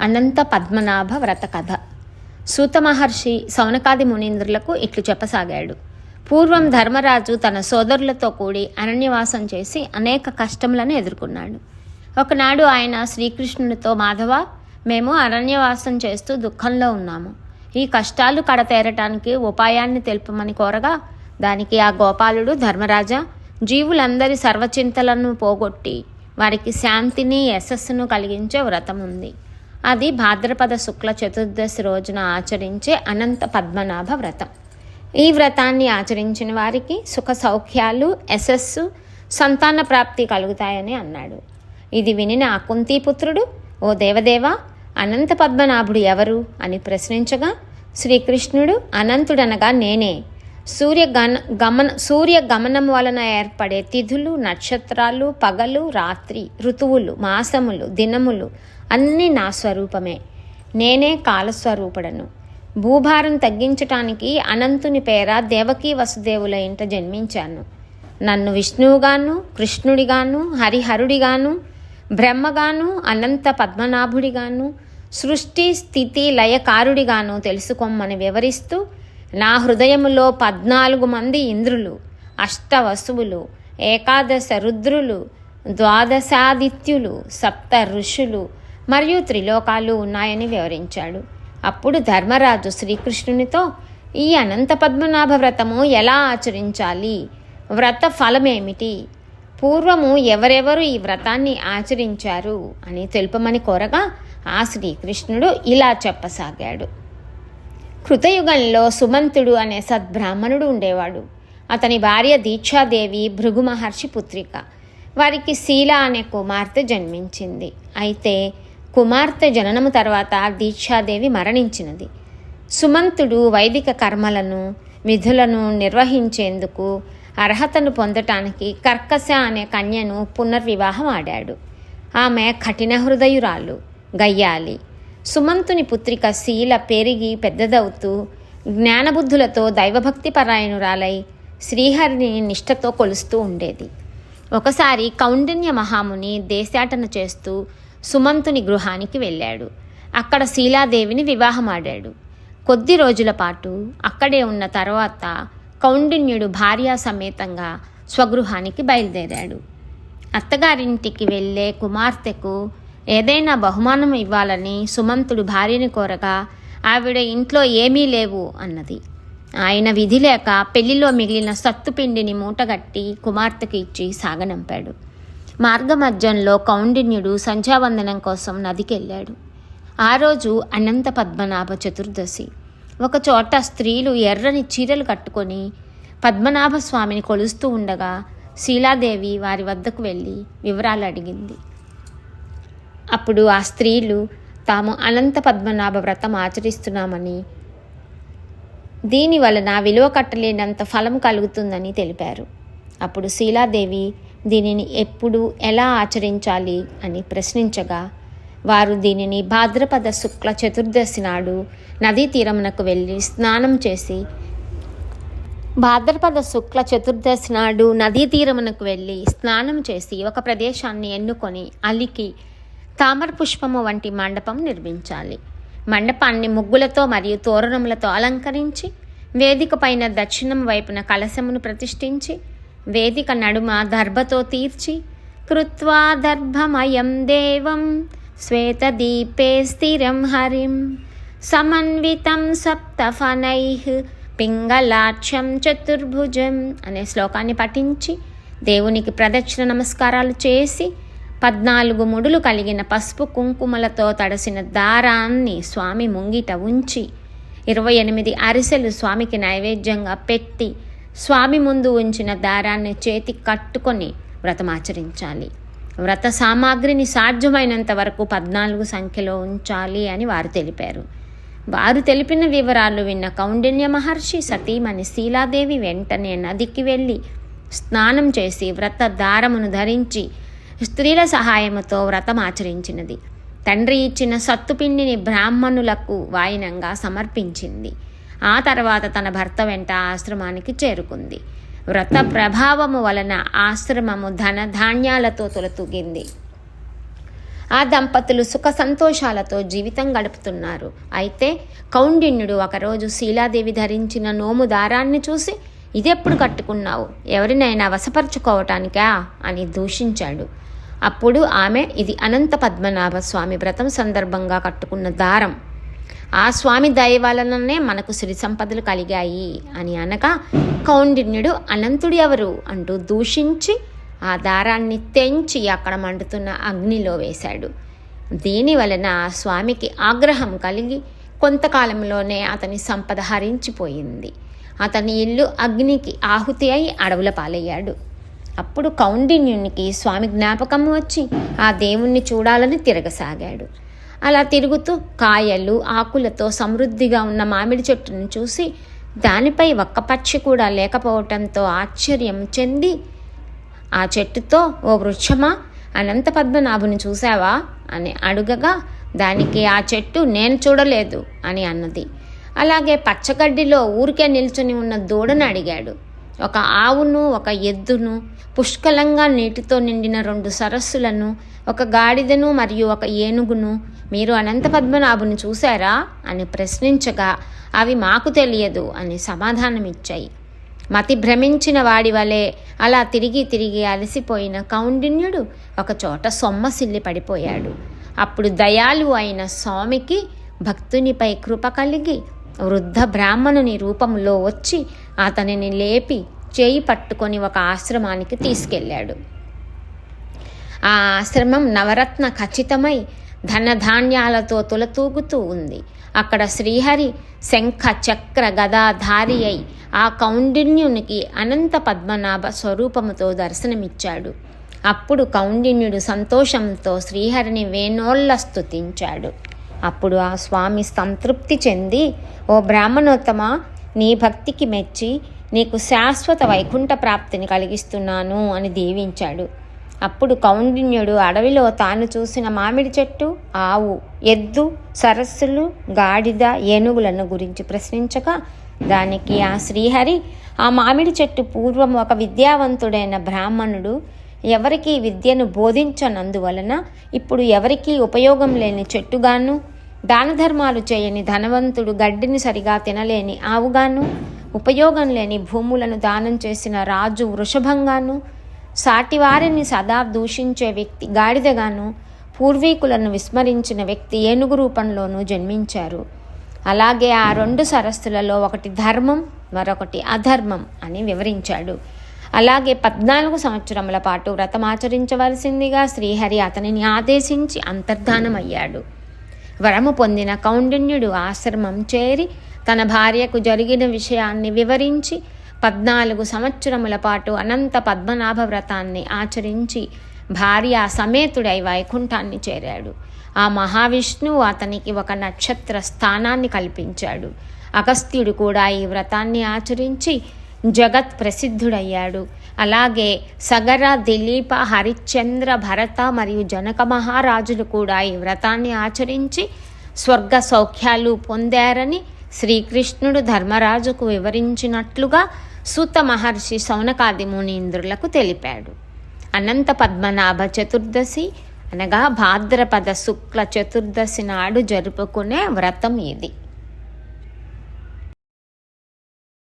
అనంత పద్మనాభ వ్రత కథ. సూత మహర్షి సౌనకాది మునీంద్రులకు ఇట్లు చెప్పసాగాడు. పూర్వం ధర్మరాజు తన సోదరులతో కూడి అరణ్యవాసం చేసి అనేక కష్టములను ఎదుర్కొన్నాడు. ఒకనాడు ఆయన శ్రీకృష్ణునితో మాధవ మేము అరణ్యవాసం చేస్తూ దుఃఖంలో ఉన్నాము. ఈ కష్టాలు కడతేరటానికి ఉపాయాన్ని తెలుపమని కోరగా దానికి ఆ గోపాలుడు ధర్మరాజా జీవులందరి సర్వచింతలను పోగొట్టి వారికి శాంతిని యశస్సును కలిగించే వ్రతం ఉంది అది భాద్రపద శుక్ల చతుర్దశి రోజున ఆచరించే అనంత పద్మనాభ వ్రతం. ఈ వ్రతాన్ని ఆచరించిన వారికి సుఖ సౌఖ్యాలు యశస్సు సంతాన ప్రాప్తి కలుగుతాయని అన్నాడు. ఇది వినిన కుంతీపుత్రుడు ఓ దేవదేవా అనంత పద్మనాభుడు ఎవరు? అని ప్రశ్నించగా శ్రీకృష్ణుడు అనంతుడనగా నేనే. సూర్య గన గమన సూర్య గమనం వలన ఏర్పడే తిథులు నక్షత్రాలు పగలు రాత్రి ఋతువులు మాసములు దినములు అన్నీ నా స్వరూపమే. నేనే కాలస్వరూపుడను. భూభారం తగ్గించటానికి అనంతుని పేర దేవకీ వసుదేవుల ఇంట జన్మించాను. నన్ను విష్ణువుగాను కృష్ణుడిగాను హరిహరుడిగాను బ్రహ్మగాను అనంత పద్మనాభుడిగాను సృష్టి స్థితి లయకారుడిగాను తెలుసుకోమని వివరిస్తూ నా హృదయములో పద్నాలుగు మంది ఇంద్రులు అష్టవసువులు ఏకాదశ రుద్రులు ద్వాదశాదిత్యులు సప్త ఋషులు మరియు త్రిలోకాలు ఉన్నాయని వివరించాడు. అప్పుడు ధర్మరాజు శ్రీకృష్ణునితో ఈ అనంత పద్మనాభ వ్రతము ఎలా ఆచరించాలి? వ్రత ఫలమేమిటి? పూర్వము ఎవరెవరు ఈ వ్రతాన్ని ఆచరించారు? అని తెలుపమని కోరగా ఆ శ్రీకృష్ణుడు ఇలా చెప్పసాగాడు. కృతయుగంలో సుమంతుడు అనే సద్బ్రాహ్మణుడు ఉండేవాడు. అతని భార్య దీక్షాదేవి భృగు మహర్షి పుత్రిక. వారికి శీల అనే కుమార్తె జన్మించింది. అయితే కుమార్తె జననము తర్వాత దీక్షాదేవి మరణించినది. సుమంతుడు వైదిక కర్మలను విధులను నిర్వహించేందుకు అర్హతను పొందటానికి కర్కశ అనే కన్యను పునర్వివాహం ఆడాడు. ఆమె కఠిన హృదయురాలు గయ్యాలి. సుమంతుని పుత్రిక శీల పెరిగి పెద్దదవుతూ జ్ఞానబుద్ధులతో దైవభక్తి పరాయణురాలై శ్రీహరిని నిష్ఠతో కొలుస్తూ ఉండేది. ఒకసారి కౌండిన్య మహాముని దేశాటన చేస్తూ సుమంతుని గృహానికి వెళ్ళాడు. అక్కడ శీలాదేవిని వివాహమాడాడు. కొద్ది రోజుల పాటు అక్కడే ఉన్న తర్వాత కౌండిన్యుడు భార్యా సమేతంగా స్వగృహానికి బయలుదేరాడు. అత్తగారింటికి వెళ్ళే కుమార్తెకు ఏదైనా బహుమానం ఇవ్వాలని సుమంతుడు భార్యని కోరగా ఆవిడ ఇంట్లో ఏమీ లేవు అన్నది. ఆయన విధి లేక పెళ్ళిలో మిగిలిన సత్తుపిండిని మూటగట్టి కుమార్తెకు ఇచ్చి సాగనంపాడు. మార్గమధ్యంలో కౌండిన్యుడు సంధ్యావందనం కోసం నదికెళ్ళాడు. ఆ రోజు అనంత పద్మనాభ చతుర్దశి. ఒకచోట స్త్రీలు ఎర్రని చీరలు కట్టుకొని పద్మనాభ స్వామిని కొలుస్తూ ఉండగా శీలాదేవి వారి వద్దకు వెళ్ళి వివరాలు అడిగింది. అప్పుడు ఆ స్త్రీలు తాము అనంత పద్మనాభ వ్రతం ఆచరిస్తున్నామని దీని వలన విలువ కట్టలేనంత ఫలం కలుగుతుందని తెలిపారు అప్పుడు శీలాదేవి దీనిని ఎప్పుడు ఎలా ఆచరించాలి అని ప్రశ్నించగా వారు దీనిని భాద్రపద శుక్ల చతుర్దశి నాడు నదీ తీరమునకు వెళ్ళి స్నానం చేసి భాద్రపద శుక్ల చతుర్దశి నాడు నదీ తీరమునకు వెళ్ళి స్నానం చేసి ఒక ప్రదేశాన్ని ఎన్నుకొని అలికి తామర పుష్పము వంటి మండపం నిర్మించాలి. మండపాన్ని ముగ్గులతో మరియు తోరణములతో అలంకరించి వేదిక పైన దక్షిణం వైపున కలశమును ప్రతిష్ఠించి వేదిక నడుమ దర్భతో తీర్చి కృత్వా దర్భమయం దేవం శ్వేతదీపే స్థిరం హరిం. సమన్వితం సప్తఫనై పింగళాక్షం చతుర్భుజం అనే శ్లోకాన్ని పఠించి దేవునికి ప్రదక్షిణ నమస్కారాలు చేసి పద్నాలుగు ముడులు కలిగిన పసుపు కుంకుమలతో తడిసిన దారాన్ని స్వామి ముంగిట ఉంచి ఇరవై ఎనిమిది అరిసెలు స్వామికి నైవేద్యంగా పెట్టి స్వామి ముందు ఉంచిన దారాన్ని చేతి కట్టుకొని వ్రతమాచరించాలి వ్రత సామాగ్రిని సాధ్యమైనంత వరకు పద్నాలుగు సంఖ్యలో ఉంచాలి అని వారు తెలిపారు. వారు తెలిపిన వివరాలు విన్న కౌండిన్య మహర్షి సతీమణి శీలాదేవి వెంటనే నదికి వెళ్ళి స్నానం చేసి వ్రత దారమును ధరించి స్త్రీల సహాయముతో వ్రతం ఆచరించినది. తండ్రి ఇచ్చిన సత్తుపిండిని బ్రాహ్మణులకు వాయినంగా సమర్పించింది. ఆ తర్వాత తన భర్త వెంట ఆశ్రమానికి చేరుకుంది. వ్రత ప్రభావము వలన ఆశ్రమము ధన ధాన్యాలతో తొలతూగింది. ఆ దంపతులు సుఖ సంతోషాలతో జీవితం గడుపుతున్నారు. అయితే కౌండిన్యుడు ఒకరోజు శీలాదేవి ధరించిన నోము దారాన్ని చూసి ఇదెప్పుడు కట్టుకున్నావు? ఎవరినైనా వశపరుచుకోవటానికా? అని దూషించాడు. అప్పుడు ఆమె ఇది అనంత పద్మనాభ స్వామి వ్రతం సందర్భంగా కట్టుకున్న దారం. ఆ స్వామి దయ వలననే మనకు సిరి సంపదలు కలిగాయి అని అనగా కౌండిన్యుడు అనంతుడు ఎవరు అంటూ దూషించి ఆ దారాన్ని తెంచి అక్కడ మండుతున్న అగ్నిలో వేశాడు. దీని వలన ఆ స్వామికి ఆగ్రహం కలిగి కొంతకాలంలోనే అతని సంపద హరించిపోయింది. అతని ఇల్లు అగ్నికి ఆహుతి అయి అడవుల పాలయ్యాడు. అప్పుడు కౌండిన్యునికి స్వామి జ్ఞాపకం వచ్చి ఆ దేవుణ్ణి చూడాలని తిరగసాగాడు. అలా తిరుగుతూ కాయలు ఆకులతో సమృద్ధిగా ఉన్న మామిడి చెట్టును చూసి దానిపై ఒక్క పక్షి కూడా లేకపోవటంతో ఆశ్చర్యం చెంది ఆ చెట్టుతో ఓ వృక్షమా? అనంత పద్మనాభుని చూసావా అని అడుగగా దానికి ఆ చెట్టు నేను చూడలేదు అని అన్నది. అలాగే పచ్చగడ్డిలో ఊరికే నిల్చుని ఉన్న దూడను అడిగాడు. ఒక ఆవును ఒక ఎద్దును పుష్కలంగా నీటితో నిండిన రెండు సరస్సులను ఒక గాడిదను మరియు ఒక ఏనుగును మీరు అనంత పద్మనాభుని చూశారా? అని ప్రశ్నించగా అవి మాకు తెలియదు అని సమాధానమిచ్చాయి. మతి భ్రమించిన వాడి వలె అలా తిరిగి తిరిగి అలసిపోయిన కౌండిన్యుడు ఒకచోట సొమ్మసిల్లి పడిపోయాడు. అప్పుడు దయాలు అయిన స్వామికి భక్తునిపై కృప కలిగి వృద్ధ బ్రాహ్మణుని రూపంలో వచ్చి అతనిని లేపి చేయి పట్టుకొని ఒక ఆశ్రమానికి తీసుకెళ్ళాడు. ఆ ఆశ్రమం నవరత్న ఖచ్చితమై ధనధాన్యాలతో తులతూగుతూ ఉంది. అక్కడ శ్రీహరి శంఖ చక్ర గదాధారి అయి ఆ కౌండిన్యునికి అనంత పద్మనాభ స్వరూపముతో దర్శనమిచ్చాడు. అప్పుడు కౌండిన్యుడు సంతోషంతో శ్రీహరిని వేణోళ్ళ స్తుతించాడు. అప్పుడు ఆ స్వామి సంతృప్తి చెంది ఓ బ్రాహ్మణోత్తమ నీ భక్తికి మెచ్చి నీకు శాశ్వత వైకుంఠ ప్రాప్తిని కలిగిస్తున్నాను అని దీవించాడు. అప్పుడు కౌండిన్యుడు అడవిలో తాను చూసిన మామిడి చెట్టు ఆవు ఎద్దు సరస్సులు గాడిద ఏనుగులను గురించి ప్రశ్నించగా దానికి ఆ శ్రీహరి ఆ మామిడి చెట్టు పూర్వం ఒక విద్యావంతుడైన బ్రాహ్మణుడు ఎవరికి విద్యను బోధించనందువలన ఇప్పుడు ఎవరికీ ఉపయోగం లేని చెట్టుగాను దాన ధర్మాలు చేయని ధనవంతుడు గడ్డిని సరిగా తినలేని ఆవుగాను ఉపయోగం లేని భూములను దానం చేసిన రాజు వృషభంగాను సాటివారిని సదా దూషించే వ్యక్తి గాడిదగాను పూర్వీకులను విస్మరించిన వ్యక్తి ఏనుగు రూపంలోనూ జన్మించారు. అలాగే ఆ రెండు సరస్సులలో ఒకటి ధర్మం మరొకటి అధర్మం అని వివరించాడు. అలాగే పద్నాలుగు సంవత్సరముల పాటు వ్రతమాచరించవలసిందిగా శ్రీహరి అతనిని ఆదేశించి అంతర్ధానమయ్యాడు. వరము పొందిన కౌండిన్యుడు ఆశ్రమం చేరి తన భార్యకు జరిగిన విషయాన్ని వివరించి పద్నాలుగు సంవత్సరముల పాటు అనంత పద్మనాభ వ్రతాన్ని ఆచరించి భార్య సమేతుడై వైకుంఠాన్ని చేరాడు. ఆ మహావిష్ణువు అతనికి ఒక నక్షత్ర స్థానాన్ని కల్పించాడు. అగస్త్యుడు కూడా ఈ వ్రతాన్ని ఆచరించి జగత్ ప్రసిద్ధుడయ్యాడు. అలాగే సగర దిలీప హరిశ్చంద్ర భరత మరియు జనక మహారాజులు కూడా ఈ వ్రతాన్ని ఆచరించి స్వర్గ సౌఖ్యాలు పొందారని శ్రీకృష్ణుడు ధర్మరాజుకు వివరించినట్లుగా సూత మహర్షి సౌనకాది మునీంద్రులకు తెలిపాడు. అనంత పద్మనాభ చతుర్దశి అనగా భాద్రపద శుక్ల చతుర్దశి నాడు జరుపుకునే వ్రతం ఇది.